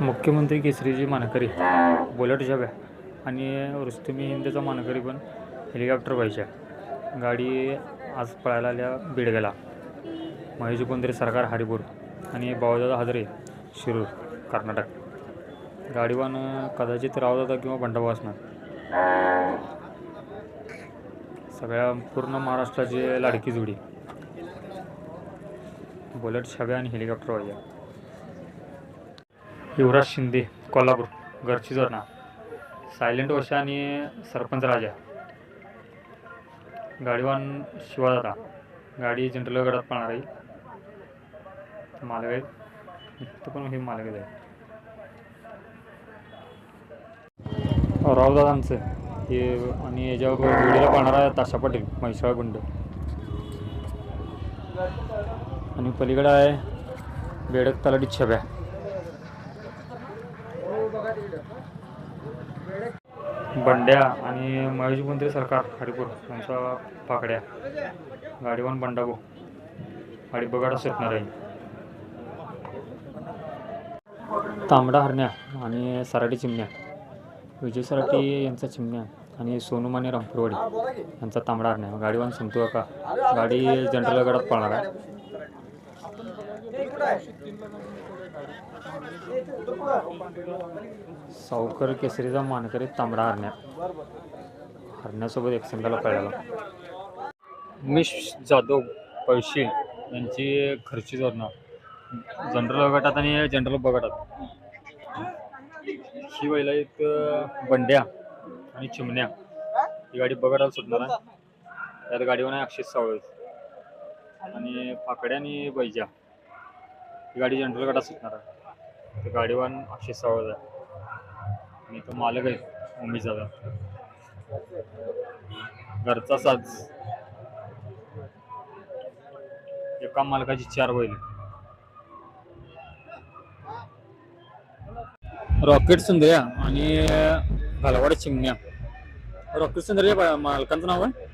मुख्यमंत्री केसरीजी मानकरी बुलेट छब्या आणि रुस्तुमी हिंदचा मानकरी पण हेलिकॉप्टर पाहिजे. गाडी आज पळायला आल्या बिडगेला. महेश कोंदरे सरकार हरिपूर आणि बावदादा हजरे शिरूर कर्नाटक. गाडीवान कदाचित रावदादा किंवा बंडाबा असणार. सगळ्या पूर्ण महाराष्ट्राची लाडकी जोडी. बुलेट छब्या आणि हेलिकॉप्टर पाहिजे. युवराज शिंदे कोल्हापूर घरची जोडणा सायलेंट वशा आणि सरपंच राजा. गाडीवान शिवादादा. गाडी जनरल गडात पाहणार आहे. मालक इथं पण हे मालक आहे. रावदादांचं हे आणि याच्यावर जोडीला पाहणार आहे ताशा पाटील म्हैसाळ गुंड. आणि पलीकडे आहे बेडक तलाठी छब्या. बंड्या आणि महेश मंत्री सरकार हरिपूर यांचा पाकड्या. गाडीवान बंडागो गाडी बगाडा सुटणार आहे तांबडा हरण्या आणि सराटी चिमण्या. विजय सराटी यांचा चिमण्या आणि सोनुमाने रामपूरवाडी यांचा तांबडा हरण्या. गाडीवान संतू का गाडी जनरल गडात पळणार आहे. सावकर केसरीचा मानकरी तांबडा हरण्या. हरण्यासोबत एक संघाला पळाला. उमेश जाधव पळशील यांची खर्ची जोडणार जनरल गटात आणि जनरल बगटात ही बैला एक बंड्या आणि चिमण्या. ही गाडी बगटात सुटणार आहे. त्यात गाडीवर आहे अक्षय सावळे. आणि फाकड्या आणि बैजा. ही गाडी जनरल गटात सुटणार आहे. तर गाडीवान अक्षय सावळत आहे. आणि तो मालक आहे उमेश जाधव. घरचा साज. एका मालकाची चार बैल. रॉकेट सुंदर्या आणि घालवाड चिमण्या. रॉकेट सुंदर्या मालकांचं नाव आहे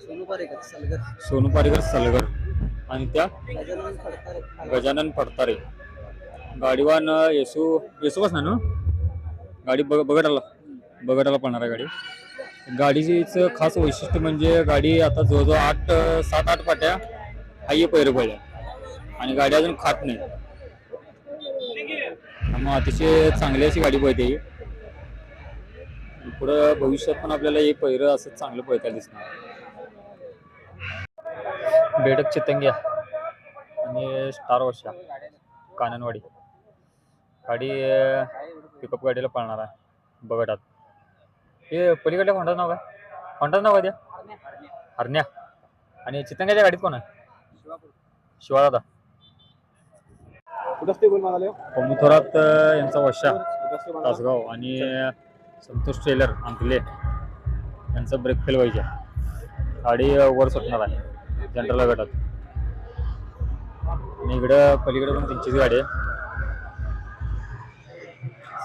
सोनू पारेकर सलगर. सोनू पारेकर सलगर. आणि त्या गजानन फडतारे. गजानन फडतारे गाडीवान येसू येसू बसणार ना? गाडी बघ बगडाला बगडाला पडणार आहे गाडी. गाडीचं खास वैशिष्ट्य म्हणजे गाडी आता जवळजवळ आठ सात आठ पाट्या हाय पैर पडल्या. आणि गाडी अजून खात नाही. मग अतिशय चांगली अशी गाडी पळते पुढं भविष्यात पण आपल्याला हे पैरं असं चांगलं पळता दिसणार. बेडक चितंग्या आणि स्टार वशा काननवाडी. गाडी पिकअप गाडीला पळणार आहे. बगटात हे पलीकडल्या होंडाचं नाव काय? होंडाचं नाव काय द्या हरण्या. आणि चितंग्याच्या गाडीत कोण आहे? शिवादादा पमुथोरात अं, यांचा वशा तासगाव. आणि संतोष टेलर अंकले. यांचा ब्रेक फेल व्हायच्या गाडी वर सुटणार आहे. जनरल गटात आणि इकडं पलीकडे पण त्यांचीच गाडी आहे.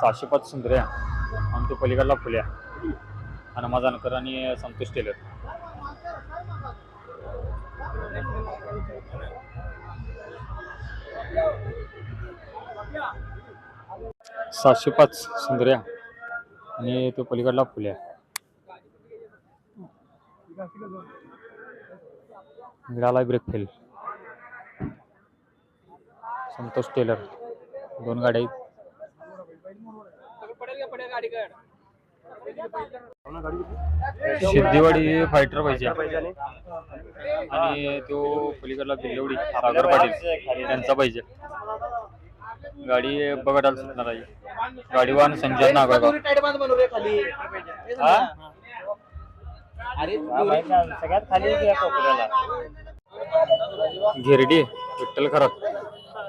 सहाशे पाच सुंदर्या. आणि तो पलीकडला फुल्या हनुमा जानकर आणि संतोष टेलर. सातशे पाच सुंदर्या. आणि तो पलीकडला फुल्या मिळाला ब्रेक फेल संतोष टेलर दोन गाड्या आहेत. सिद्धिवाडी फायटर पाहिजे. आणि तो पलीकडला बिल्लवडी सागर पाटील यांचा पाहिजे. गाडी बघायला सुटणार आहे. गाडीवान संजय नागरगाव हा? अरे सगळ्यात खाली गिरडी विठ्ठल खरात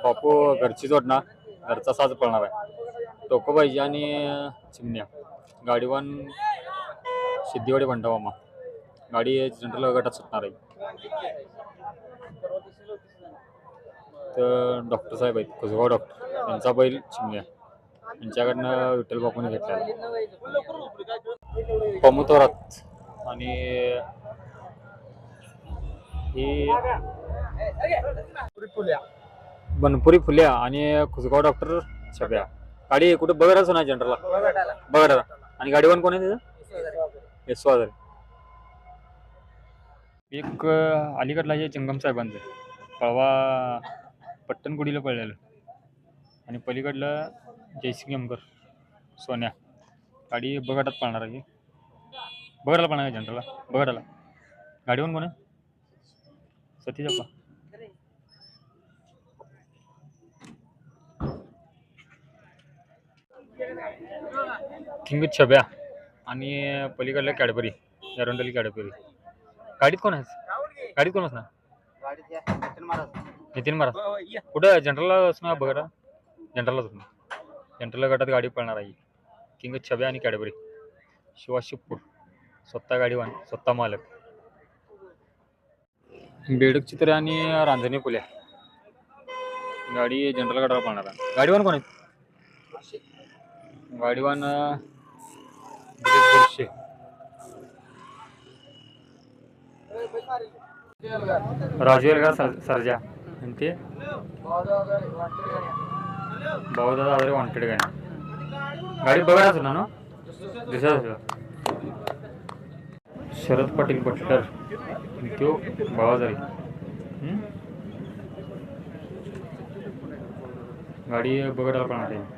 बापू घरची जोडणार घरचा साज पळणार आहे. टोको पाहिजे आणि चिमण्या. गाडीवान सिद्धिवाडी भंडा मामा. गाडी जनरल गटात सुटणार आहे. तर डॉक्टर साहेब आहेत कुसगाव डॉक्टर. यांचा बैल चिमण्या. यांच्याकडनं विठ्ठल बापूने घेतला पमुतोरात आणि ही बनपुरी फुल्या आणि खुसगाव डॉक्टर छब्या. गाडी कुठं बघायलाच ना जनरलला? बघा आणि गाडीवान कोण आहे त्याचं यशवा हजार एक अलीकडला हे जंगम साहेबांचं पळवा पट्टणकुडीला पळलेलं. आणि पलीकडलं जयसिंग यमकर सोन्या. गाडी बघाटात पाळणार आहे. बघायला पण आहे जनरलला बघायला गाडीवान कोण आहे? सतीश अप्पा. किंग छब्या आणि पलीकडल्या कॅडबरी एरोंडली कॅडबरी गाडीत कोण आहे गाडीत कोण असणार नितीन महाराज. कुठं जनरलला असणार बघा जनरललाच असणार जनरल गटात गाडी पळणार आहे. किंग छब्या आणि कॅडबरी शिवाशिवपूर स्वतः गाडीवान स्वतः मालक. बेडक चित्र आणि रांजणी पुल्या गाडी जनरल गाडावर पाहणार आहे. गाडीवान कोण आहे गाडीवान अं, दिलीप राजू एलगार सर सरजा. आणि ते? भाऊदा आधारे वॉन्टेड गाडी. गाडी बघायला असणार ना? दिसत असेल शरद पाटील बटलर तो त्यो भावाजारी गाडी बघायला पण आहे